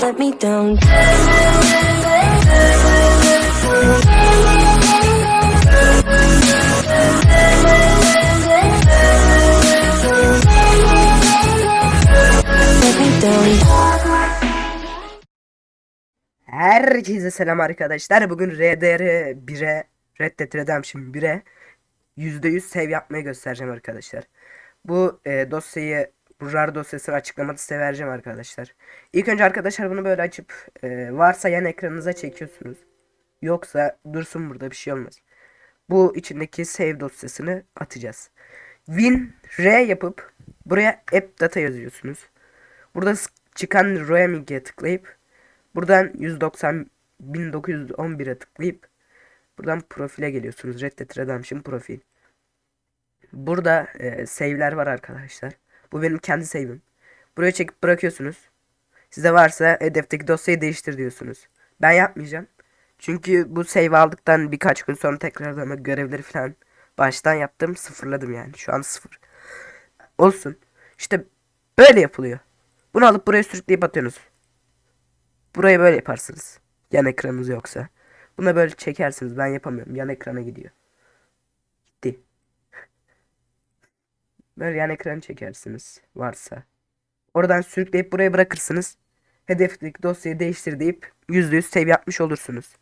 let me. Herkese selam arkadaşlar. Bugün RDR 1'e Red Dead Redemption 1'e %100 save yapmayı göstereceğim arkadaşlar. Bu e, dosyayı bu RAR dosyasını açıklamada size vereceğim arkadaşlar. İlk önce arkadaşlar bunu böyle açıp e, varsa yan ekranınıza çekiyorsunuz. Yoksa dursun burada bir şey olmaz. Bu içindeki save dosyasını atacağız. Win R yapıp buraya app data yazıyorsunuz. Burada çıkan roaming'e tıklayıp buradan 190 1911'e tıklayıp buradan profile geliyorsunuz. Red Dead Redemption profil. Burada e, save'ler var arkadaşlar. Bu benim kendi save'im. Buraya çekip bırakıyorsunuz. Size varsa hedefteki dosyayı değiştir diyorsunuz. Ben yapmayacağım. Çünkü bu save aldıktan birkaç gün sonra tekrardan o görevleri falan baştan yaptım. Sıfırladım yani. Şu an sıfır. Olsun. İşte böyle yapılıyor. Bunu alıp buraya sürükleyip atıyorsunuz. Burayı böyle yaparsınız. Yan ekranınız yoksa. Buna böyle çekersiniz. Ben yapamıyorum. Yan ekrana gidiyor. Böyle yan ekranı çekersiniz. Varsa. Oradan sürükleyip buraya bırakırsınız. Hedefteki dosyayı değiştir deyip %100 save yapmış olursunuz.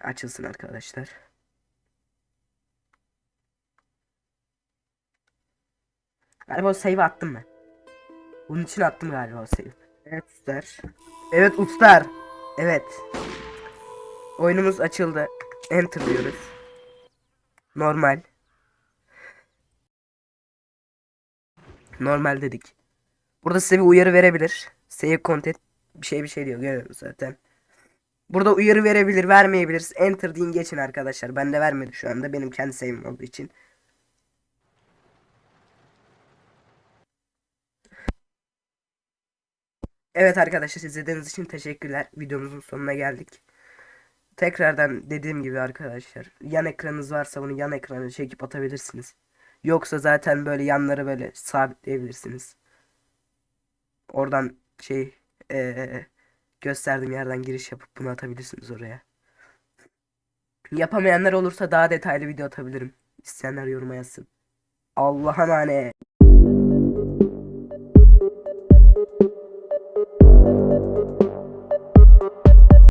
Açılsın arkadaşlar. Galiba o save'i attım ben. Bunun için attım galiba o save'i. Evet usta. Evet usta. Evet. Oyunumuz açıldı. Enter diyoruz. Normal. Normal dedik. Burada size bir uyarı verebilir. Save content bir şey bir şey diyor görüyoruz zaten. Burada uyarı verebilir, vermeyebilir. Enter deyin geçin arkadaşlar. Ben de vermedi şu anda. Benim kendi sayım olduğu için. Evet arkadaşlar izlediğiniz için teşekkürler. Videomuzun sonuna geldik. Tekrardan dediğim gibi arkadaşlar. Yan ekranınız varsa bunu yan ekrana çekip atabilirsiniz. Yoksa zaten böyle yanları böyle sabitleyebilirsiniz. Oradan şey eee gösterdiğim yerden giriş yapıp bunu atabilirsiniz oraya. Yapamayanlar olursa daha detaylı video atabilirim. İsteyenler yoruma yazsın. Allah'a emanet.